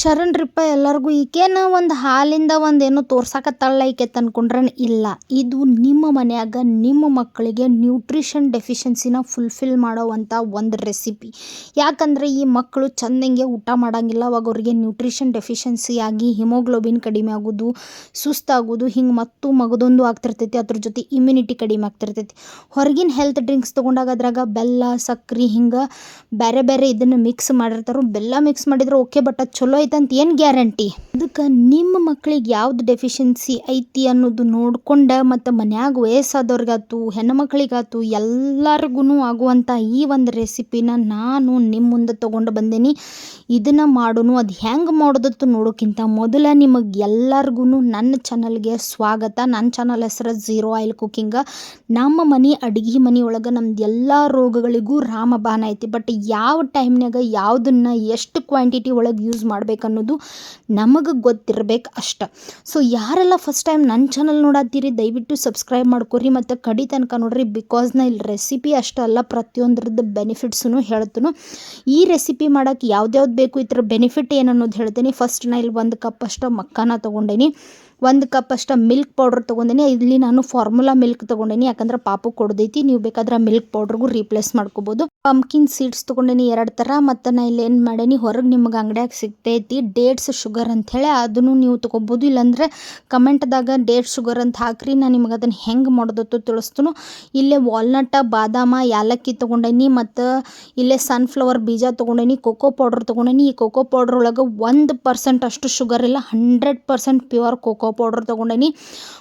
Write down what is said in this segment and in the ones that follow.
ಶರಣ್ರಿಪ್ಪ ಎಲ್ಲರಿಗೂ ಈಕೇನ ಒಂದು ಹಾಲಿಂದ ಒಂದು ಏನೋ ತೋರ್ಸಾಕತ್ತಾಳ ಈಕೆ ಅನ್ಕೊಂಡ್ರೆ ಇಲ್ಲ. ಇದು ನಿಮ್ಮ ಮನೆಯಾಗ ನಿಮ್ಮ ಮಕ್ಕಳಿಗೆ ನ್ಯೂಟ್ರಿಷನ್ ಡೆಫಿಷಿಯನ್ಸಿನ ಫುಲ್ಫಿಲ್ ಮಾಡೋವಂಥ ಒಂದು ರೆಸಿಪಿ ಯಾಕಂದರೆ ಈ ಮಕ್ಕಳು ಚಂದಂಗೆ ಊಟ ಮಾಡೋಂಗಿಲ್ಲ, ಅವಾಗ ಅವರಿಗೆ ನ್ಯೂಟ್ರಿಷನ್ ಡೆಫಿಷಿಯನ್ಸಿ ಆಗಿ ಹಿಮೋಗ್ಲೋಬಿನ್ ಕಡಿಮೆ ಆಗೋದು, ಸುಸ್ತಾಗೋದು, ಹಿಂಗೆ ಮತ್ತು ಮಗದೊಂದು ಆಗ್ತಿರ್ತೈತಿ, ಅದ್ರ ಜೊತೆ ಇಮ್ಯುನಿಟಿ ಕಡಿಮೆ ಆಗ್ತಿರ್ತೈತಿ. ಹೊರಗಿನ ಹೆಲ್ತ್ ಡ್ರಿಂಕ್ಸ್ ತೊಗೊಂಡಾಗ ಅದ್ರಾಗ ಬೆಲ್ಲ ಸಕ್ಕರೆ ಹಿಂಗೆ ಬೇರೆ ಬೇರೆ ಇದನ್ನು ಮಿಕ್ಸ್ ಮಾಡಿರ್ತಾರೆ, ಬೆಲ್ಲ ಮಿಕ್ಸ್ ಮಾಡಿದ್ರೆ ಓಕೆ ಬಟ್ ಅದು ಚಲೋ ಐತಂತ ಏನು ಗ್ಯಾರಂಟಿ? ಅದಕ್ಕೆ ನಿಮ್ಮ ಮಕ್ಳಿಗೆ ಯಾವ್ದು ಡೆಫಿಷಿಯನ್ಸಿ ಐತಿ ಅನ್ನೋದು ನೋಡ್ಕೊಂಡು ಮತ್ತು ಮನ್ಯಾಗ ವಯಸ್ಸಾದವ್ರಿಗಾತು ಹೆಣ್ಣು ಮಕ್ಕಳಿಗಾತು ಎಲ್ಲರಿಗೂ ಆಗುವಂಥ ಈ ಒಂದು ರೆಸಿಪಿನ ನಾನು ನಿಮ್ಮ ಮುಂದೆ ತೊಗೊಂಡು ಬಂದೀನಿ. ಇದನ್ನು ಮಾಡೋನು, ಅದು ಹೆಂಗೆ ಮಾಡೋದತ್ತು ನೋಡೋಕ್ಕಿಂತ ಮೊದಲ ನಿಮಗೆ ಎಲ್ಲರಿಗೂ ನನ್ನ ಚಾನಲ್ಗೆ ಸ್ವಾಗತ. ನನ್ನ ಚಾನಲ್ ಹೆಸರು ಝೀರೋ ಆಯಿಲ್ ಕುಕ್ಕಿಂಗ ನಮ್ಮ ಮನೆ, ಅಡುಗೆ ಮನೆಯೊಳಗೆ ನಮ್ದು ಎಲ್ಲ ರೋಗಗಳಿಗೂ ರಾಮಬಾನ ಐತಿ. ಬಟ್ ಯಾವ ಟೈಮ್ನಾಗ ಯಾವುದನ್ನು ಎಷ್ಟು ಕ್ವಾಂಟಿಟಿ ಒಳಗೆ ಯೂಸ್ ಮಾಡ್ಬೇಕು ಅನ್ನೋದು ನಮಗೆ ಗೊತ್ತಿರ್ಬೇಕು ಅಷ್ಟ. ಸೊ ಯಾರೆಲ್ಲ ಫಸ್ಟ್ ಟೈಮ್ ನನ್ನ ಚಾನಲ್ ನೋಡತ್ತೀರಿ, ದಯವಿಟ್ಟು ಸಬ್ಸ್ಕ್ರೈಬ್ ಮಾಡ್ಕೊರಿ ಮತ್ತು ಕಡಿ ತನಕ ನೋಡ್ರಿ ಬಿಕಾಸ್ ನಾ ಇಲ್ಲಿ ರೆಸಿಪಿ ಅಷ್ಟೇ ಅಲ್ಲ, ಪ್ರತಿಯೊಂದ್ರದ್ದು ಬೆನಿಫಿಟ್ಸೂ ಹೇಳ್ತನು. ಈ ರೆಸಿಪಿ ಮಾಡೋಕೆ ಯಾವ್ದ್ಯಾವ್ದು ಬೇಕು ಇದ್ರ ಬೆನಿಫಿಟ್ ಏನು ಅನ್ನೋದು ಹೇಳ್ತೀನಿ. ಫಸ್ಟ್ ನಾ ಇಲ್ಲಿ ಒಂದು ಕಪ್ ಅಷ್ಟು ಮಕ್ಕಾನ ತೊಗೊಂಡೇನಿ. ಒಂದು ಕಪ್ ಅಷ್ಟು ಮಿಲ್ಕ್ ಪೌಡ್ರ್ ತೊಗೊಂಡಿನಿ. ಇಲ್ಲಿ ನಾನು ಫಾರ್ಮುಲಾ ಮಿಲ್ಕ್ ತೊಗೊಂಡಿನಿ. ಯಾಕಂದ್ರೆ ಪಾಪು ಕೊಡ್ದೈತಿ. ನೀವು ಬೇಕಾದ್ರೆ ಮಿಲ್ಕ್ ಪೌಡ್ರಿಗೂ ರೀಪ್ಲೇಸ್ ಮಾಡ್ಕೋಬೋದು. ಪಂಪ್ಕಿನ್ ಸೀಡ್ಸ್ ತೊಗೊಂಡಿನಿ ಎರಡು ಥರ ಮತ್ತು ನಾ ಇಲ್ಲಿ ಏನು ಮಾಡೇನಿ? ಹೊರಗೆ ನಿಮ್ಗೆ ಅಂಗಡಿಯಾಗ ಸಿಗ್ತೈತಿ ಡೇಟ್ಸ್ ಶುಗರ್ ಅಂಥೇಳಿ ಅದನ್ನು ನೀವು ತೊಗೊಬೋದು. ಇಲ್ಲಾಂದ್ರೆ ಕಮೆಂಟ್ದಾಗ ಡೇಟ್ ಶುಗರ್ ಅಂತ ಹಾಕ್ರಿ. ನಾನು ನಿಮ್ಗೆ ಅದನ್ನು ಹೆಂಗೆ ಮಾಡೋದತ್ತು ತಿಳಿಸ್ತೀನಿ. ಇಲ್ಲೇ ವಾಲ್ನಟ್ ಬಾದಾಮ, ಯಾಲಕ್ಕಿ ತೊಗೊಂಡೇನಿ. ಮತ್ತು ಇಲ್ಲೇ ಸನ್ಫ್ಲವರ್ ಬೀಜ ತೊಗೊಂಡೇನಿ. Cocoa powder ತೊಗೊಂಡೇನಿ. ಈ ಕೋಕೋ ಪೌಡ್ರ್ ಒಳಗೆ ಒಂದು ಪರ್ಸೆಂಟ್ ಅಷ್ಟು ಶುಗರ್ ಇಲ್ಲ. Hundred percent pure cocoa powder ತೊಗೊಂಡೇನಿ.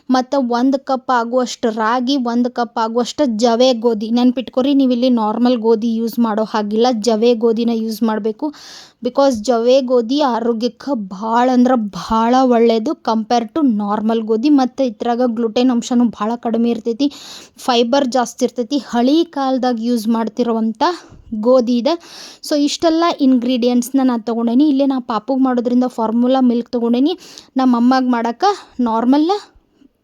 ಮತ್ತು ಒಂದು ಕಪ್ ಆಗುವಷ್ಟು ರಾಗಿ, ಒಂದು ಕಪ್ ಆಗುವಷ್ಟು ಜವೆ ಗೋಧಿ. ನೆನ್ಪಿಟ್ಕೊರಿ ನೀವು ಇಲ್ಲಿ ನಾರ್ಮಲ್ ಗೋಧಿ ಯೂಸ್ ಮಾಡೋ ಹಾಗಿಲ್ಲ. ಜವೆ ಗೋಧಿನ ಯೂಸ್ ಮಾಡಬೇಕು. ಬಿಕಾಸ್ ಜವೆ ಗೋಧಿ ಆರೋಗ್ಯಕ್ಕೆ ಭಾಳ ಅಂದ್ರೆ ಭಾಳ ಒಳ್ಳೆಯದು ಕಂಪೇರ್ ಟು ನಾರ್ಮಲ್ ಗೋಧಿ. ಮತ್ತು ಇದ್ರಾಗ ಗ್ಲುಟೆನ್ ಅಂಶನೂ ಭಾಳ ಕಡಿಮೆ ಇರ್ತೈತಿ. ಫೈಬರ್ ಜಾಸ್ತಿ ಇರ್ತೈತಿ. ಹಳಿ ಕಾಲದಾಗ ಯೂಸ್ ಮಾಡ್ತಿರೋವಂಥ ಗೋಧಿ ಇದೆ. ಸೊ ಇಷ್ಟೆಲ್ಲ ಇಂಗ್ರೀಡಿಯೆಂಟ್ಸ್ನ ನಾನು ತೊಗೊಂಡೇನಿ. ಇಲ್ಲೇ ನಾವು ಪಾಪುಗೆ ಮಾಡೋದ್ರಿಂದ ಫಾರ್ಮುಲಾ ಮಿಲ್ಕ್ ತೊಗೊಂಡೇನಿ. ನಮ್ಮ ಅಮ್ಮಗೆ ಮಾಡೋಕ್ಕೆ ನಾರ್ಮಲ್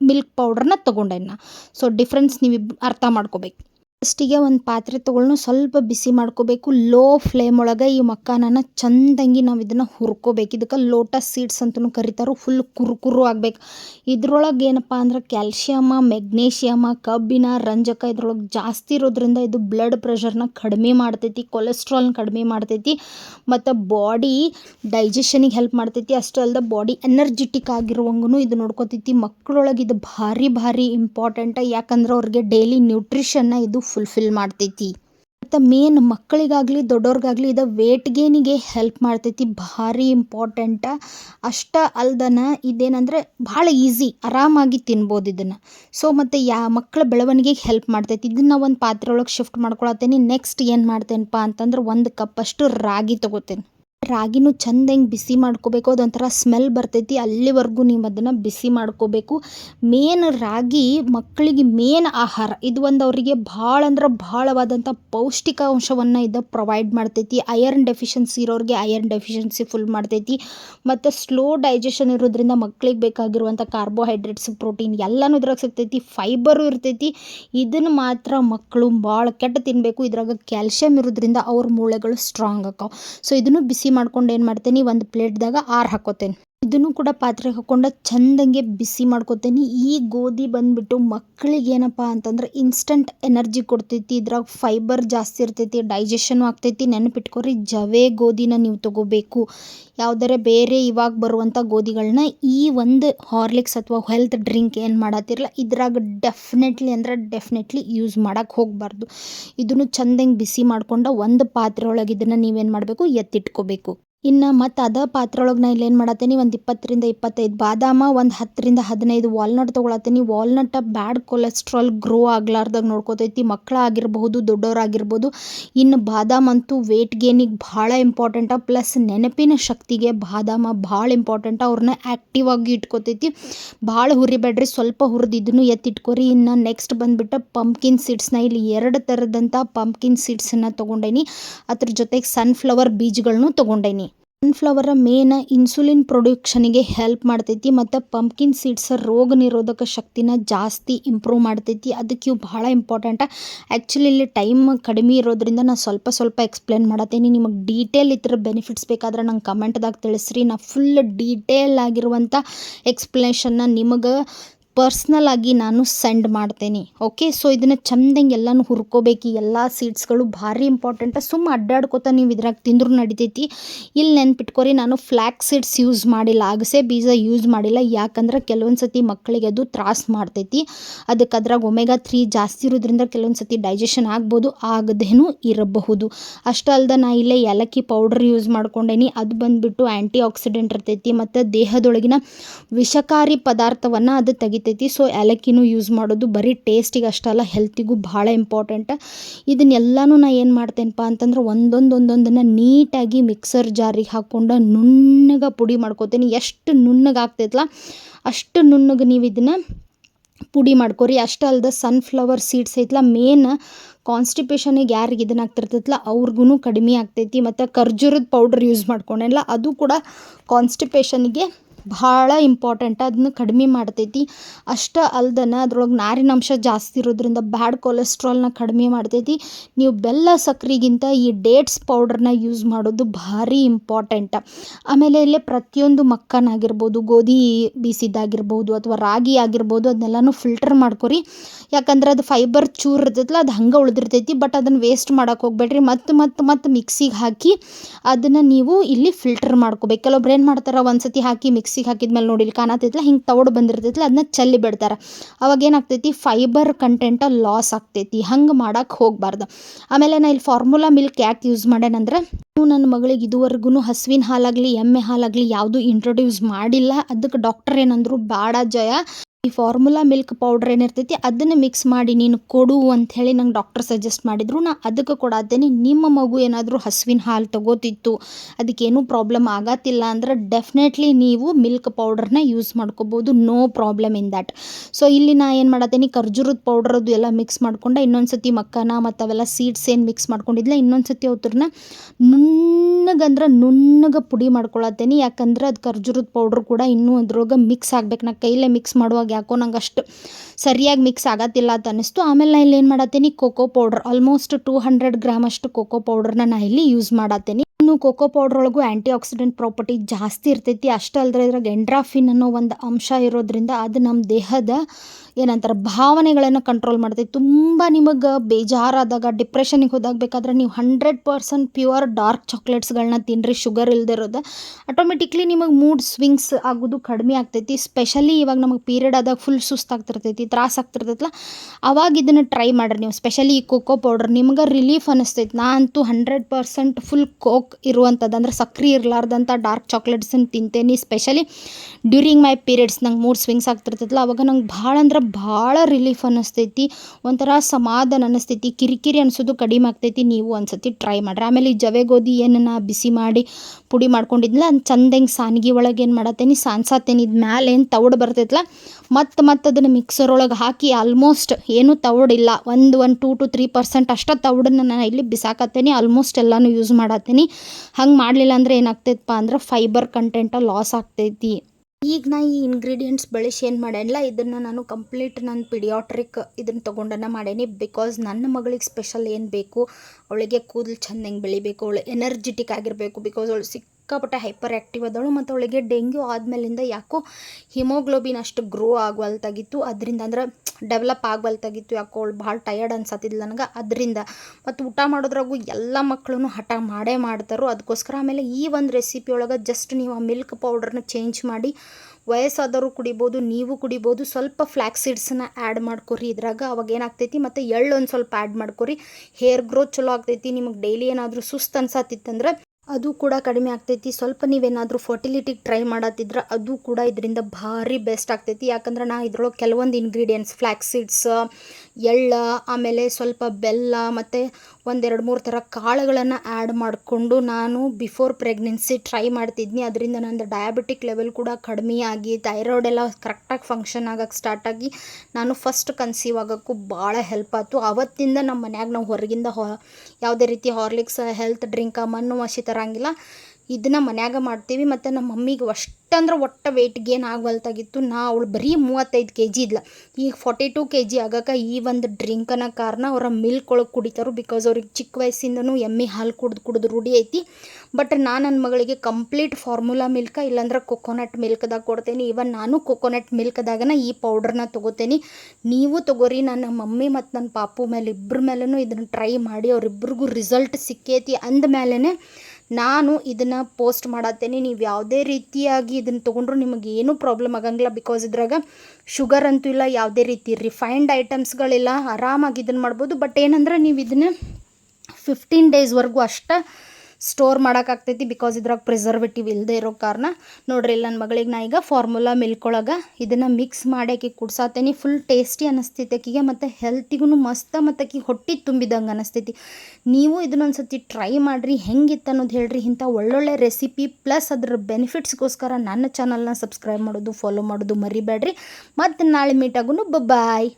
ಮಿಲ್ಕ್ ಪೌಡ್ರನ್ನ ತೊಗೊಂಡೇನಿ ನಾ. ಸೊ ಡಿಫ್ರೆನ್ಸ್ ನೀವು ಅರ್ಥ ಮಾಡ್ಕೋಬೇಕು. ಫಸ್ಟಿಗೆ ಒಂದು ಪಾತ್ರೆ ತೊಗೊಂಡು ಸ್ವಲ್ಪ ಬಿಸಿ ಮಾಡ್ಕೋಬೇಕು. ಲೋ ಫ್ಲೇಮ್ ಒಳಗೆ ಈ ಮಕ್ಕಾನನ ಚಂದಂಗಿ ನಾವು ಇದನ್ನು ಹುರ್ಕೋಬೇಕು. ಇದಕ್ಕೆ ಲೋಟಸ್ ಸೀಡ್ಸ್ ಅಂತಲೂ ಕರಿತಾರೆ. ಫುಲ್ ಕುರುಕುರು ಆಗ್ಬೇಕು. ಇದ್ರೊಳಗೆ ಏನಪ್ಪ ಅಂದ್ರೆ ಕ್ಯಾಲ್ಶಿಯಮ ಮೆಗ್ನೇಷಿಯಮ ಕಬ್ಬಿಣ ರಂಜಕ ಇದ್ರೊಳಗೆ ಜಾಸ್ತಿ ಇರೋದ್ರಿಂದ ಇದು ಬ್ಲಡ್ ಪ್ರೆಷರ್ನ ಕಡಿಮೆ ಮಾಡ್ತೈತಿ, ಕೊಲೆಸ್ಟ್ರಾಲ್ನ ಕಡಿಮೆ ಮಾಡ್ತೈತಿ, ಮತ್ತು ಬಾಡಿ ಡೈಜೆಷನಿಗೆ ಹೆಲ್ಪ್ ಮಾಡ್ತೈತಿ. ಅಷ್ಟೇ ಅಲ್ಲದೆ ಬಾಡಿ ಎನರ್ಜೆಟಿಕ್ ಆಗಿರುವಂಗೂ ಇದು ನೋಡ್ಕೋತೈತಿ. ಮಕ್ಕಳೊಳಗೆ ಇದು ಭಾರಿ ಭಾರಿ ಇಂಪಾರ್ಟೆಂಟ. ಯಾಕಂದ್ರೆ ಅವ್ರಿಗೆ ಡೈಲಿ ನ್ಯೂಟ್ರಿಷನ್ನ ಇದು ಫುಲ್ಫಿಲ್ ಮಾಡ್ತೈತಿ. ಮತ್ತು ಮೇನ್ ಮಕ್ಕಳಿಗಾಗಲಿ ದೊಡ್ಡವ್ರಿಗಾಗಲಿ ಇದು ವೇಟ್ ಗೇನಿಗೆ ಹೆಲ್ಪ್ ಮಾಡ್ತೈತಿ. ಭಾರಿ ಇಂಪಾರ್ಟೆಂಟ ಅಷ್ಟ ಅಲ್ದನ ಇದೇನಂದರೆ ಭಾಳ ಈಸಿ ಆರಾಮಾಗಿ ತಿನ್ಬೋದು ಇದನ್ನು. ಸೊ ಮತ್ತು ಯಾ ಮಕ್ಕಳ ಬೆಳವಣಿಗೆಗೆ ಹೆಲ್ಪ್ ಮಾಡ್ತೈತಿ. ಇದನ್ನು ಒಂದು ಪಾತ್ರೆ ಒಳಗೆ ಶಿಫ್ಟ್ ಮಾಡ್ಕೊಳತ್ತೇನೆ. ನೆಕ್ಸ್ಟ್ ಏನು ಮಾಡ್ತೇನಪ್ಪ ಅಂತಂದ್ರೆ ಒಂದು ಕಪ್ಪಷ್ಟು ರಾಗಿ ತೊಗೋತೇನೆ. ರಾಗಿನೂ ಹೆಂಗೆ ಬಿಸಿ ಮಾಡ್ಕೋಬೇಕು, ಅದೊಂಥರ ಸ್ಮೆಲ್ ಬರ್ತೈತಿ. ಅಲ್ಲಿವರೆಗೂ ನೀವು ಅದನ್ನು ಬಿಸಿ ಮಾಡ್ಕೋಬೇಕು. ಮೇನ್ ರಾಗಿ ಮಕ್ಕಳಿಗೆ ಮೇನ್ ಆಹಾರ. ಇದು ಒಂದು ಅವರಿಗೆ ಭಾಳ ಅಂದ್ರೆ ಭಾಳವಾದಂಥ ಪೌಷ್ಟಿಕಾಂಶವನ್ನು ಇದು ಪ್ರೊವೈಡ್ ಮಾಡ್ತೈತಿ. ಐರನ್ ಡೆಫಿಷಿಯನ್ಸಿ ಇರೋರಿಗೆ ಐರನ್ ಡೆಫಿಷಿಯನ್ಸಿ ಫುಲ್ ಮಾಡ್ತೈತಿ. ಮತ್ತು ಸ್ಲೋ ಡೈಜೆಷನ್ ಇರೋದ್ರಿಂದ ಮಕ್ಕಳಿಗೆ ಬೇಕಾಗಿರುವಂಥ ಕಾರ್ಬೋಹೈಡ್ರೇಟ್ಸ್ ಪ್ರೋಟೀನ್ ಎಲ್ಲನೂ ಇದ್ರಾಗ ಸಿಗ್ತೈತಿ. ಫೈಬರು ಇರ್ತೈತಿ. ಇದನ್ನು ಮಾತ್ರ ಮಕ್ಕಳು ಭಾಳ ಕೆಟ್ಟ ತಿನ್ನಬೇಕು ಇದ್ರಾಗ ಕ್ಯಾಲ್ಶಿಯಮ್ ಇರೋದ್ರಿಂದ ಅವ್ರ ಮೂಳೆಗಳು ಸ್ಟ್ರಾಂಗ್ ಆಕಾವು. ಸೊ ಇದನ್ನು ಬಿಸಿ ಮಾಡ್ಕೊಂಡು ಏನು ಮಾಡ್ತೀನಿ? ಒಂದು ಪ್ಲೇಟ್ದಾಗ ಆರು ಹಾಕೋತೇನೆ. ಇದನ್ನು ಕೂಡ ಪಾತ್ರೆಗೆ ಹಾಕ್ಕೊಂಡು ಚಂದಂಗೆ ಬಿಸಿ ಮಾಡ್ಕೊತೀನಿ. ಈ ಗೋಧಿ ಬಂದುಬಿಟ್ಟು ಮಕ್ಕಳಿಗೆ ಏನಪ್ಪ ಅಂತಂದ್ರೆ ಇನ್ಸ್ಟಂಟ್ ಎನರ್ಜಿ ಕೊಡ್ತೈತಿ, ಇದ್ರಾಗ ಫೈಬರ್ ಜಾಸ್ತಿ ಇರ್ತೈತಿ ಡೈಜೆಷನು ಆಗ್ತೈತಿ. ನೆನಪಿಟ್ಕೊರಿ, ಜವೆ ಗೋಧಿನ ನೀವು ತಗೋಬೇಕು. ಯಾವ್ದಾರೆ ಬೇರೆ ಇವಾಗ ಬರುವಂಥ ಗೋಧಿಗಳನ್ನ ಈ ಒಂದು ಹಾರ್ಲಿಕ್ಸ್ ಅಥವಾ ಹೆಲ್ತ್ ಡ್ರಿಂಕ್ ಏನು ಮಾಡತ್ತಿರಲ್ಲ ಇದ್ರಾಗ ಡೆಫಿನೆಟ್ಲಿ ಅಂದ್ರೆ ಡೆಫಿನೆಟ್ಲಿ ಯೂಸ್ ಮಾಡೋಕ್ಕೆ ಹೋಗಬಾರ್ದು. ಇದನ್ನು ಚಂದಂಗೆ ಬಿಸಿ ಮಾಡ್ಕೊಂಡು ಒಂದು ಪಾತ್ರೆ ಒಳಗೆ ಇದನ್ನು ನೀವೇನು ಮಾಡಬೇಕು? ಎತ್ತಿಟ್ಕೋಬೇಕು. ಇನ್ನು ಮತ್ತು ಅದ ಪಾತ್ರೆ ನಾ ಇಲ್ಲಿ ಏನು ಮಾಡತ್ತೀನಿ ಒಂದು ಇಪ್ಪತ್ತರಿಂದ ಇಪ್ಪತ್ತೈದು ಬಾದಾಮ, ಒಂದು ಹತ್ತರಿಂದ ಹದಿನೈದು ವಾಲ್ನಟ್ ತೊಗೊಳತ್ತೀನಿ ವಾಲ್ನಟ್ ಬ್ಯಾಡ್ ಕೊಲೆಸ್ಟ್ರಾಲ್ ಗ್ರೋ ಆಗ್ಲಾರ್ದಾಗ ನೋಡ್ಕೋತೈತಿ. ಮಕ್ಕಳಾಗಿರ್ಬಹುದು ದೊಡ್ಡವರಾಗಿರ್ಬೋದು ಇನ್ನು ಬಾದಾಮ್ ಅಂತೂ ವೇಟ್ ಗೇನಿಗೆ ಭಾಳ ಇಂಪಾರ್ಟೆಂಟ ಪ್ಲಸ್ ನೆನಪಿನ ಶಕ್ತಿಗೆ ಬಾದಾಮ ಭಾಳ ಇಂಪಾರ್ಟೆಂಟ ಅವ್ರನ್ನ ಆ್ಯಕ್ಟಿವ್ ಆಗಿ ಇಟ್ಕೋತೈತಿ. ಭಾಳ ಹುರಿಬೇಡ್ರಿ. ಸ್ವಲ್ಪ ಹುರಿದಿದ್ದನ್ನು ಎತ್ತಿ ಎತ್ತಿಟ್ಕೊರಿ. ಇನ್ನು ನೆಕ್ಸ್ಟ್ ಬಂದುಬಿಟ್ಟು ಪಂಪ್ಕಿನ್ ಸೀಡ್ಸ್ನ ಇಲ್ಲಿ ಎರಡು ಥರದಂಥ ಪಂಪ್ಕಿನ್ ಸೀಡ್ಸನ್ನು ತೊಗೊಂಡೇನಿ. ಅದ್ರ ಜೊತೆಗೆ ಸನ್ಫ್ಲವರ್ ಬೀಜಗಳನ್ನು ತೊಗೊಂಡೇನಿ. ಸನ್ಫ್ಲವರ ಮೇನ ಇನ್ಸುಲಿನ್ ಪ್ರೊಡಕ್ಷನಿಗೆ ಹೆಲ್ಪ್ ಮಾಡ್ತೈತಿ ಮತ್ತು ಪಂಪ್ಕಿನ್ ಸೀಡ್ಸ್ ರೋಗ ನಿರೋಧಕ ಶಕ್ತಿನ ಜಾಸ್ತಿ ಇಂಪ್ರೂವ್ ಮಾಡ್ತೈತಿ. ಅದಕ್ಕೆ ಇವು ಭಾಳ ಇಂಪಾರ್ಟೆಂಟ ಆ್ಯಕ್ಚುಲಿ ಇಲ್ಲಿ ಟೈಮ್ ಕಡಿಮೆ ಇರೋದ್ರಿಂದ ನಾನು ಸ್ವಲ್ಪ ಸ್ವಲ್ಪ ಎಕ್ಸ್ಪ್ಲೇನ್ ಮಾಡತ್ತೀನಿ. ನಿಮಗೆ ಡೀಟೇಲ್ ಇದ್ರ ಬೆನಿಫಿಟ್ಸ್ ಬೇಕಾದ್ರೆ ನಂಗೆ ಕಮೆಂಟ್ದಾಗ ತಿಳಿಸ್ರಿ. ನಾ ಫುಲ್ ಡೀಟೇಲ್ ಆಗಿರುವಂಥ ಎಕ್ಸ್ಪ್ಲನೇಷನ್ನ ನಿಮಗೆ ಪರ್ಸ್ನಲ್ ಆಗಿ ನಾನು ಸೆಂಡ್ ಮಾಡ್ತೇನೆ. ಓಕೆ ಸೊ ಇದನ್ನು ಚಂದಂಗೆ ಎಲ್ಲನೂ ಹುರ್ಕೋಬೇಕು. ಎಲ್ಲ ಸೀಡ್ಸ್ಗಳು ಭಾರಿ ಇಂಪಾರ್ಟೆಂಟ ಸುಮ್ಮ ಅಡ್ಡಾಡ್ಕೋತ ನೀವು ಇದ್ರಾಗ ತಿಂದ್ರೂ ನಡಿತೈತಿ. ಇಲ್ಲಿ ನೆನ್ಪಿಟ್ಕೋರಿ, ನಾನು ಫ್ಲ್ಯಾಕ್ ಸೀಡ್ಸ್ ಯೂಸ್ ಮಾಡಿಲ್ಲ. ಅಗಸೆ ಬೀಜ ಯೂಸ್ ಮಾಡಿಲ್ಲ. ಯಾಕಂದ್ರೆ ಕೆಲವೊಂದು ಸತಿ ಮಕ್ಕಳಿಗೆ ಅದು ತ್ರಾಸ ಮಾಡ್ತೈತಿ. ಅದಕ್ಕೆ ಅದ್ರಾಗ ಒಮೆಗಾ ತ್ರೀ ಜಾಸ್ತಿ ಇರೋದ್ರಿಂದ ಕೆಲವೊಂದು ಸತಿ ಡೈಜೆಷನ್ ಆಗ್ಬೋದು. ಆಗದೇನೂ ಇರಬಹುದು. ಅಷ್ಟೇ ಅಲ್ಲದೆ ನಾ ಇಲ್ಲೇ ಏಲಕ್ಕಿ ಪೌಡ್ರ್ ಯೂಸ್ ಮಾಡ್ಕೊಂಡೇನಿ. ಅದು ಬಂದುಬಿಟ್ಟು ಆ್ಯಂಟಿ ಆಕ್ಸಿಡೆಂಟ್ ಇರ್ತೈತಿ. ಮತ್ತು ದೇಹದೊಳಗಿನ ವಿಷಕಾರಿ ಪದಾರ್ಥವನ್ನು ಅದು ತೆಗಿತೈತಿ ಸೊ ಏಲಕ್ಕಿನೂ ಯೂಸ್ ಮಾಡೋದು ಬರೀ ಟೇಸ್ಟಿಗೆ ಅಷ್ಟಲ್ಲ ಹೆಲ್ತಿಗೂ ಭಾಳ ಇಂಪಾರ್ಟೆಂಟ್ ಇದನ್ನೆಲ್ಲನೂ ನಾ ಏನು ಮಾಡ್ತೇನಪ್ಪ ಅಂತಂದ್ರೆ ಒಂದೊಂದು ಒಂದೊಂದನ್ನು ನೀಟಾಗಿ ಮಿಕ್ಸರ್ ಜಾರಿಗೆ ಹಾಕ್ಕೊಂಡು ನುಣ್ಣಗೆ ಪುಡಿ ಮಾಡ್ಕೋತೀನಿ. ಎಷ್ಟು ನುಣ್ಣಗೆ ಆಗ್ತೈತಲ್ಲ ಅಷ್ಟು ನುಣ್ಣಗೆ ನೀವು ಇದನ್ನು ಪುಡಿ ಮಾಡ್ಕೊರಿ. ಅಷ್ಟೇ ಅಲ್ಲದೆ ಸನ್ಫ್ಲವರ್ ಸೀಡ್ಸ್ ಐತಲ್ಲ ಮೇನ್ ಕಾನ್ಸ್ಟಿಪೇಷನಿಗೆ ಯಾರಿಗೆ ಇದನ್ನ ಆಗ್ತಿರ್ತೈತಲ್ಲ ಅವ್ರಿಗೂ ಕಡಿಮೆ ಆಗ್ತೈತಿ. ಮತ್ತು ಖರ್ಜೂರದ ಪೌಡ್ರ್ ಯೂಸ್ ಮಾಡ್ಕೊಂಡೆಲ್ಲ ಅದು ಕೂಡ ಕಾನ್ಸ್ಟಿಪೇಷನಿಗೆ ಭಾಳ ಇಂಪಾರ್ಟೆಂಟ್ ಅದನ್ನ ಕಡಿಮೆ ಮಾಡ್ತೈತಿ. ಅಷ್ಟೇ ಅಲ್ದನ ಅದ್ರೊಳಗೆ ನಾರಿನಂಶ ಜಾಸ್ತಿ ಇರೋದ್ರಿಂದ ಬ್ಯಾಡ್ ಕೊಲೆಸ್ಟ್ರಾಲ್ನ ಕಡಿಮೆ ಮಾಡ್ತೈತಿ. ನೀವು ಬೆಲ್ಲ ಸಕ್ರೆಗಿಂತ ಈ ಡೇಟ್ಸ್ ಪೌಡ್ರನ್ನ ಯೂಸ್ ಮಾಡೋದು ಭಾರಿ ಇಂಪಾರ್ಟೆಂಟ್ ಆಮೇಲೆ ಇಲ್ಲೇ ಪ್ರತಿಯೊಂದು ಮಕ್ಕನಾಗಿರ್ಬೋದು ಗೋಧಿ ಬೀಸಿದ್ದಾಗಿರ್ಬೋದು ಅಥವಾ ರಾಗಿ ಆಗಿರ್ಬೋದು ಅದನ್ನೆಲ್ಲಾನು ಫಿಲ್ಟರ್ ಮಾಡ್ಕೊರಿ. ಯಾಕಂದ್ರೆ ಅದು ಫೈಬರ್ ಚೂರು ಇರ್ತೈತಲ್ಲ ಅದು ಹಂಗೆ ಉಳಿದಿರ್ತೈತಿ ಬಟ್ ಅದನ್ನು ವೇಸ್ಟ್ ಮಾಡೋಕೆ ಹೋಗ್ಬೇಡ್ರಿ. ಮತ್ತು ಮತ್ತೆ ಮತ್ತು ಮಿಕ್ಸಿಗೆ ಹಾಕಿ ಅದನ್ನು ನೀವು ಇಲ್ಲಿ ಫಿಲ್ಟರ್ ಮಾಡ್ಕೋಬೇಕು. ಕೆಲವೊಬ್ರು ಏನು ಮಾಡ್ತಾರೆ ಒಂದು ಸತಿ ಹಾಕಿ ಮಿಕ್ಸಿಗೆ ಹಾಕಿದ್ಮೇಲೆ ನೋಡಿ ಇಲ್ಲಿ ಕಾಣತೈತಿಲ್ಲ ಹಿಂಗೆ ತೌಡು ಬಂದಿರ್ತೈತಿಲ್ಲ ಅದನ್ನ ಚೆಲ್ಲಿ ಬಿಡ್ತಾರೆ. ಅವಾಗ ಏನಾಗ್ತೈತಿ ಫೈಬರ್ ಕಂಟೆಂಟ ಲಾಸ್ ಆಗ್ತೈತಿ, ಹಂಗೆ ಮಾಡೋಕ್ಕೆ ಹೋಗ್ಬಾರ್ದು. ಆಮೇಲೆ ನಾ ಇಲ್ಲಿ ಫಾರ್ಮುಲಾ ಮಿಲ್ಕ್ ಯಾಕೆ ಯೂಸ್ ಮಾಡ್ಯಾನಂದ್ರೆ ನನ್ನ ಮಗಳಿಗೆ ಇದುವರೆಗೂ ಹಸುವಿನ ಹಾಲಾಗಲಿ, ಎಮ್ಮೆ ಹಾಲಾಗಲಿ ಯಾವುದೂ ಇಂಟ್ರೊಡ್ಯೂಸ್ ಮಾಡಿಲ್ಲ ಅದಕ್ಕೆ ಡಾಕ್ಟರ್ ಏನಂದ್ರು ಬೇಡ ಜಯ ಈ ಫಾರ್ಮುಲಾ ಮಿಲ್ಕ್ ಪೌಡ್ರ್ ಏನಿರ್ತೈತಿ, ಅದನ್ನು ಮಿಕ್ಸ್ ಮಾಡಿ ನೀನು ಕೊಡು ಅಂತ ಹೇಳಿ ನಂಗೆ ಡಾಕ್ಟರ್ ಸಜೆಸ್ಟ್ ಮಾಡಿದ್ರು. ನಾ ಅದಕ್ಕೆ ಕೊಡತ್ತೇನೆ ನಿಮ್ಮ ಮಗು ಏನಾದರೂ ಹಸುವಿನ ಹಾಲು ತಗೋತಿತ್ತು, ಅದಕ್ಕೇನೂ ಪ್ರಾಬ್ಲಮ್ ಆಗತ್ತಿಲ್ಲ ಅಂದ್ರೆ ಡೆಫಿನೆಟ್ಲಿ ನೀವು ಮಿಲ್ಕ್ ಪೌಡ್ರನ್ನ ಯೂಸ್ ಮಾಡ್ಕೋಬೋದು no problem in that so ಇಲ್ಲಿ ನಾ ಏನು ಮಾಡತ್ತೀನಿ, ಖರ್ಜೂರದ ಪೌಡ್ರ್ ಅದು ಎಲ್ಲ ಮಿಕ್ಸ್ ಮಾಡ್ಕೊಂಡೆ ಇನ್ನೊಂದು ಸತಿ ಮಕ್ಕನ ಮತ್ತು ಅವೆಲ್ಲ ಸೀಡ್ಸ್ ಏನು ಮಿಕ್ಸ್ ಮಾಡ್ಕೊಂಡಿದ್ಲ ಇನ್ನೊಂದು ಸತಿ ಅವ್ರನ್ನ ನುಣ್ಣಗಂದ್ರೆ ನುಣ್ಣಗೆ ಪುಡಿ ಮಾಡ್ಕೊಳತ್ತೇನೆ, ಯಾಕಂದ್ರೆ ಅದು ಖರ್ಜೂರದ ಪೌಡ್ರ್ ಕೂಡ ಇನ್ನೂ ಅದ್ರೊಳಗೆ ಮಿಕ್ಸ್ ಆಗ್ಬೇಕು. ನಾ ಕೈಲೇ ಮಿಕ್ಸ್ ಮಾಡುವಾಗ ಯಾಕೋ ನಂಗೆ ಅಷ್ಟು ಸರಿಯಾಗಿ ಮಿಕ್ಸ್ ಆಗತ್ತಿಲ್ಲ ಅಂತ ಅನ್ನಿಸ್ತು. ಆಮೇಲೆ ನಾ ಇಲ್ಲಿ ಏನು ಮಾಡತ್ತೀನಿ? Cocoa powder almost two hundred gram ಅಷ್ಟು ಕೋಕೋ ಪೌಡ್ರನ್ನ ನಾ ಇಲ್ಲಿ ಯೂಸ್ ಮಾಡತ್ತೀನಿ. ಇನ್ನು ಕೋಕೋ ಪೌಡ್ರ್ ಒಳಗೂ ಆ್ಯಂಟಿ ಆಕ್ಸಿಡೆಂಟ್ ಪ್ರಾಪರ್ಟಿ ಜಾಸ್ತಿ ಇರ್ತೈತಿ. ಅಷ್ಟೇ ಅಲ್ಲದೆ ಇದ್ರಾಗ ಎಂಡ್ರಾಫಿನ್ ಅನ್ನೋ ಒಂದು ಅಂಶ ಇರೋದ್ರಿಂದ ಅದು ನಮ್ಮ ದೇಹದ ಏನಂತಾರೆ, ಭಾವನೆಗಳನ್ನು ಕಂಟ್ರೋಲ್ ಮಾಡ್ತೈತಿ. ತುಂಬ ನಿಮಗೆ ಬೇಜಾರಾದಾಗ ಡಿಪ್ರೆಷನಿಗೆ ಹೋದಾಗ ಬೇಕಾದ್ರೆ ನೀವು ಹಂಡ್ರೆಡ್ ಪರ್ಸೆಂಟ್ ಪ್ಯೂರ್ ಡಾರ್ಕ್ ಚಾಕ್ಲೇಟ್ಸ್ಗಳನ್ನ ತಿನ್ನಿರಿ ಶುಗರ್ ಇರೋದು. ಆಟೋಮೆಟಿಕ್ಲಿ ನಿಮಗೆ ಮೂಡ್ ಸ್ವಿಂಗ್ಸ್ ಆಗೋದು ಕಡಿಮೆ ಆಗ್ತೈತಿ. ಸ್ಪೆಷಲಿ ಇವಾಗ ನಮಗೆ ಪೀರಿಯಡ್ ಆದಾಗ ಫುಲ್ ಸುಸ್ತಾಗ್ತಿರ್ತೈತಿ ತ್ರಾಸ ಆಗ್ತಿರ್ತೈತಲ್ಲ, ಅವಾಗ ಇದನ್ನು ಟ್ರೈ ಮಾಡಿರಿ ನೀವು. ಸ್ಪೆಷಲಿ ಈ ಕೋಕೋ ಪೌಡರ್ ನಿಮ್ಗೆ ರಿಲೀಫ್ ಅನ್ನಿಸ್ತೈತಿ ನಾ ಅಂತೂ ಹಂಡ್ರೆಡ್ ಪರ್ಸೆಂಟ್ ಫುಲ್ ಕೋಕ್ ಇರುವಂಥದ್ದು ಅಂದ್ರೆ ಸಕ್ರೆ ಇರಲಾರ್ದಂಥ ಡಾರ್ಕ್ ಚಾಕ್ಲೇಟ್ಸನ್ನು ತಿಂತೇನೆ. ಸ್ಪೆಷಲಿ ಡ್ಯೂರಿಂಗ್ ಮೈ ಪೀರಿಯಡ್ಸ್ ನಂಗೆ ಮೂಡ್ ಸ್ವಿಂಗ್ಸ್ ಆಗ್ತಿರ್ತೈತಲ್ಲ, ಅವಾಗ ನಂಗೆ ಭಾಳ ಅಂದ್ರೆ ಭಾಳ ರಿಲೀಫ್ ಅನ್ನಿಸ್ತೈತಿ. ಒಂಥರ ಸಮಾಧಾನ ಅನ್ನಿಸ್ತೈತಿ. ಕಿರಿಕಿರಿ ಅನಿಸೋದು ಕಡಿಮೆ ಆಗ್ತೈತಿ. ನೀವು ಒಂದ್ಸತಿ ಟ್ರೈ ಮಾಡ್ರಿ. ಆಮೇಲೆ ಈ ಜವೆ ಗೋಧಿ ಏನನ್ನ ಬಿಸಿ ಮಾಡಿ ಪುಡಿ ಮಾಡ್ಕೊಂಡಿದ್ನಲ್ಲ ಅದು ಚಂದಂಗೆ ಸಾನ್ಗಿ ಒಳಗೆ ಏನು ಮಾಡತ್ತೇನಿ? ಸಾನ್ಸಾತೇನಿ. ಇದು ಮ್ಯಾಲೆ ಏನು ತೌಡು ಬರ್ತೈತಲ್ಲ ಮತ್ತು ಮತ್ತೆ ಅದನ್ನು ಮಿಕ್ಸರ್ ಒಳಗೆ ಹಾಕಿ ಆಲ್ಮೋಸ್ಟ್ ಏನು ತೌಡಿಲ್ಲ ಒಂದು ಒಂದು ಟೂ ಟು ತ್ರೀ ಪರ್ಸೆಂಟ್ ಅಷ್ಟೇ ತೌಡನ್ನ ನಾನು ಇಲ್ಲಿ ಬಿಸಾಕತ್ತೇನಿ. ಆಲ್ಮೋಸ್ಟ್ ಎಲ್ಲನೂ ಯೂಸ್ ಮಾಡತ್ತೀನಿ. ಹಂಗೆ ಮಾಡಲಿಲ್ಲ ಅಂದ್ರೆ ಏನಾಗ್ತೈತಪ್ಪ ಅಂದ್ರೆ ಫೈಬರ್ ಕಂಟೆಂಟ ಲಾಸ್ ಆಗ್ತೈತಿ. ಈಗ ನಾ ಈ ಇಂಗ್ರೀಡಿಯೆಂಟ್ಸ್ ಬಳಸಿ ಏನು ಮಾಡ್ಯಾನಿಲ್ಲ, ಇದನ್ನು ನಾನು ಕಂಪ್ಲೀಟ್ ನನ್ನ ಪಿಡಿಯಾಟ್ರಿಕ್ ಇದನ್ನು ತೊಗೊಂಡನ್ನ ಮಾಡೇನಿ ಬಿಕಾಸ್ ನನ್ನ ಮಗಳಿಗೆ ಸ್ಪೆಷಲ್ ಏನು ಬೇಕು, ಅವಳಿಗೆ ಕೂದಲು ಚಂದಂಗೆ ಬೆಳಿಬೇಕು, ಅವಳು ಎನರ್ಜೆಟಿಕ್ ಆಗಿರಬೇಕು ಬಿಕಾಸ್ ಅವಳು ಸಿಕ್ಕಾಪಟ್ಟೆ ಹೈಪರ್ ಆ್ಯಕ್ಟಿವ್ ಅದಳು ಮತ್ತು ಅವಳಿಗೆ ಡೆಂಗ್ಯೂ ಆದಮೇಲಿಂದ ಯಾಕೋ ಹಿಮೋಗ್ಲೋಬಿನ್ ಅಷ್ಟು ಗ್ರೋ ಆಗುವಲ್ತಾಗಿತ್ತು ಅದರಿಂದ ಅಂದ್ರೆ ಡೆವಲಪ್ ಆಗ್ವಲ್ತಾಗಿತ್ತು ಯಾಕೋ ಅವಳು ಭಾಳ ಟಯರ್ಡ್ ಅನ್ಸತ್ತಿದ್ಲು ನನಗೆ. ಅದರಿಂದ ಮತ್ತು ಊಟ ಮಾಡೋದ್ರಾಗೂ ಎಲ್ಲ ಮಕ್ಕಳು ಹಠ ಮಾಡೇ ಮಾಡ್ತಾರೋ. ಅದಕ್ಕೋಸ್ಕರ ಆಮೇಲೆ ಈ ಒಂದು ರೆಸಿಪಿ ಒಳಗೆ ಜಸ್ಟ್ ನೀವು ಆ ಮಿಲ್ಕ್ ಪೌಡ್ರನ್ನ ಚೇಂಜ್ ಮಾಡಿ ವಯಸ್ಸಾದವರು ಕುಡಿಬೋದು, ನೀವು ಕುಡಿಬೋದು, ಸ್ವಲ್ಪ ಫ್ಲ್ಯಾಕ್ ಸೀಡ್ಸನ್ನ ಆ್ಯಡ್ ಮಾಡ್ಕೊರಿ ಇದ್ರಾಗ. ಅವಾಗ ಏನಾಗ್ತೈತಿ? ಮತ್ತು ಎಳ್ಳು ಒಂದು ಸ್ವಲ್ಪ ಆ್ಯಡ್ ಮಾಡ್ಕೊರಿ. ಹೇರ್ ಗ್ರೋತ್ ಚಲೋ ಆಗ್ತೈತಿ. ನಿಮಗೆ ಡೈಲಿ ಏನಾದರೂ ಸುಸ್ತು ಅನ್ಸತ್ತಿತ್ತಂದ್ರೆ ಅದು ಕೂಡ ಕಡಿಮೆ ಆಗ್ತೈತಿ. ಸ್ವಲ್ಪ ನೀವೇನಾದರೂ ಫರ್ಟಿಲಿಟಿಗೆ ಟ್ರೈ ಮಾಡತ್ತಿದ್ರೆ ಅದು ಕೂಡ ಇದರಿಂದ ಭಾರಿ ಬೆಸ್ಟ್ ಆಗ್ತೈತಿ. ಯಾಕಂದ್ರೆ ನಾ ಇದ್ರೊಳಗೆ ಕೆಲವೊಂದು ಇಂಗ್ರೀಡಿಯೆಂಟ್ಸ್ ಫ್ಲ್ಯಾಕ್ ಸೀಡ್ಸ್ ಎಳ್ಳ, ಆಮೇಲೆ ಸ್ವಲ್ಪ ಬೆಲ್ಲ ಮತ್ತು ಒಂದೆರಡು ಮೂರು ಥರ ಕಾಳುಗಳನ್ನು ಆ್ಯಡ್ ಮಾಡಿಕೊಂಡು ನಾನು ಬಿಫೋರ್ ಪ್ರೆಗ್ನೆನ್ಸಿ ಟ್ರೈ ಮಾಡ್ತಿದ್ನಿ. ಅದರಿಂದ ನಂದು ಡಯಾಬಿಟಿಕ್ ಲೆವೆಲ್ ಕೂಡ ಕಡಿಮೆ ಆಗಿ ಥೈರಾಯ್ಡ್ ಎಲ್ಲ ಕರೆಕ್ಟಾಗಿ ಫಂಕ್ಷನ್ ಆಗಕ್ಕೆ ಸ್ಟಾರ್ಟ್ ಆಗಿ ನಾನು ಫಸ್ಟ್ ಕನ್ಸೀವ್ ಆಗೋಕ್ಕೂ ಭಾಳ ಹೆಲ್ಪ್ ಆಯ್ತು ಅವತ್ತಿಂದ ನಮ್ಮ ಮನ್ಯಾಗ ನಾವು ಹೊರಗಿಂದ ಹೊ, ಯಾವುದೇ ರೀತಿ ಹಾರ್ಲಿಕ್ಸ್ ಹೆಲ್ತ್ ಡ್ರಿಂಕ ಮಣ್ಣು, ಮಸಿ ತರಂಗಿಲ್ಲ. ಇದನ್ನು ಮನ್ಯಾಗ ಮಾಡ್ತೀವಿ, ಮತ್ತು ನಮ್ಮ ಮಮ್ಮಿಗೆ ಅಷ್ಟಂದ್ರೆ ಒಟ್ಟು ವೆಯ್ಟ್ ಗೇನ್ ಆಗವಲ್ತಾಗಿತ್ತು. ನಾ ಅವಳು ಬರೀ ಮೂವತ್ತೈದು ಕೆ ಜಿ ಇದ್ಲ. ಈಗ ಫಾರ್ಟಿ ಟು ಕೆ ಜಿ ಆಗಕ್ಕೆ ಈ ಒಂದು ಡ್ರಿಂಕನ ಕಾರಣ ಅವರ ಮಿಲ್ಕ್ ಒಳಗೆ ಕುಡಿತಾರು ಬಿಕಾಸ್ ಅವ್ರಿಗೆ ಚಿಕ್ಕ ವಯಸ್ಸಿಂದನೂ ಎಮ್ಮೆ ಹಾಲು ಕುಡ್ದು ಕುಡ್ದು ರೂಢಿ ಐತಿ. ಬಟ್ ನಾನು ನನ್ನ ಮಗಳಿಗೆ ಕಂಪ್ಲೀಟ್ ಫಾರ್ಮುಲಾ ಮಿಲ್ಕ ಇಲ್ಲಾಂದ್ರೆ ಕೊಕೊನಟ್ ಮಿಲ್ಕ್ದಾಗ ಕೊಡ್ತೇನೆ. ಇವನ್ ನಾನು ಕೊಕೊನಟ್ ಮಿಲ್ಕ್ದಾಗನ ಈ ಪೌಡ್ರನ್ನ ತೊಗೋತೇನೆ. ನೀವು ತೊಗೋರಿ, ನನ್ನ ಮಮ್ಮಿ ಮತ್ತು ನನ್ನ ಪಾಪು ಮೇಲೆ ಇಬ್ಬರ ಮೇಲೂ ಇದನ್ನು ಟ್ರೈ ಮಾಡಿ ಅವರಿಬ್ಬರಿಗೂ ರಿಸಲ್ಟ್ ಸಿಕ್ಕೈತಿ ಅಂದ ಮೇಲೇ ನಾನು ಇದನ್ನು ಪೋಸ್ಟ್ ಮಾಡತ್ತೇನೆ. ನೀವು ಯಾವುದೇ ರೀತಿಯಾಗಿ ಇದನ್ನು ತೊಗೊಂಡ್ರು ನಿಮಗೆ ಏನೂ ಪ್ರಾಬ್ಲಮ್ ಆಗಂಗಿಲ್ಲ ಬಿಕಾಸ್ ಇದ್ರಾಗ ಶುಗರ್ ಅಂತೂ ಇಲ್ಲ, ಯಾವುದೇ ರೀತಿ ರಿಫೈನ್ಡ್ ಐಟಮ್ಸ್ಗಳಿಲ್ಲ ಆರಾಮಾಗಿ ಇದನ್ನು ಮಾಡ್ಬೋದು. ಬಟ್ ಏನಂದ್ರೆ ನೀವು ಇದನ್ನು ಫಿಫ್ಟೀನ್ ಡೇಸ್ವರೆಗೂ ಅಷ್ಟೇ ಸ್ಟೋರ್ ಮಾಡೋಕ್ಕಾಗ್ತೈತಿ ಬಿಕಾಸ್ ಇದ್ರಾಗ ಪ್ರಿಸರ್ವೇಟಿವ್ ಇಲ್ಲದೆ ಇರೋ ಕಾರಣ. ನೋಡ್ರಿ ನನ್ನ ಮಗಳಿಗೆ ನಾ ಈಗ ಫಾರ್ಮುಲಾ ಮಿಲ್ಕ್ ಒಳಗೆ ಇದನ್ನು ಮಿಕ್ಸ್ ಮಾಡಿ ಆಕಿಗೆ ಕುಡ್ಸಾತೇನಿ. ಫುಲ್ ಟೇಸ್ಟಿ ಅನ್ನಿಸ್ತೈತಿ ಆಕಿಗೆ ಮತ್ತು ಹೆಲ್ತಿಗೂ ಮಸ್ತ ಮತ್ತು ಆಕಿಗೆ ಹೊಟ್ಟೆ ತುಂಬಿದಂಗೆ ಅನ್ನಿಸ್ತೈತಿ ನೀವು ಇದನ್ನೊಂದು ಸತಿ ಟ್ರೈ ಮಾಡಿರಿ, ಹೆಂಗಿತ್ತು ಅನ್ನೋದು ಹೇಳ್ರಿ. ಇಂಥ ಒಳ್ಳೊಳ್ಳೆ ರೆಸಿಪಿ ಪ್ಲಸ್ ಅದ್ರ ಬೆನಿಫಿಟ್ಸ್ಗೋಸ್ಕರ ನನ್ನ ಚಾನಲ್ನ ಸಬ್ಸ್ಕ್ರೈಬ್ ಮಾಡೋದು ಫಾಲೋ ಮಾಡೋದು ಮರಿಬೇಡ್ರಿ. ಮತ್ತು ನಾಳೆ ಮೀಟಾಗೂ ಬಾಯ್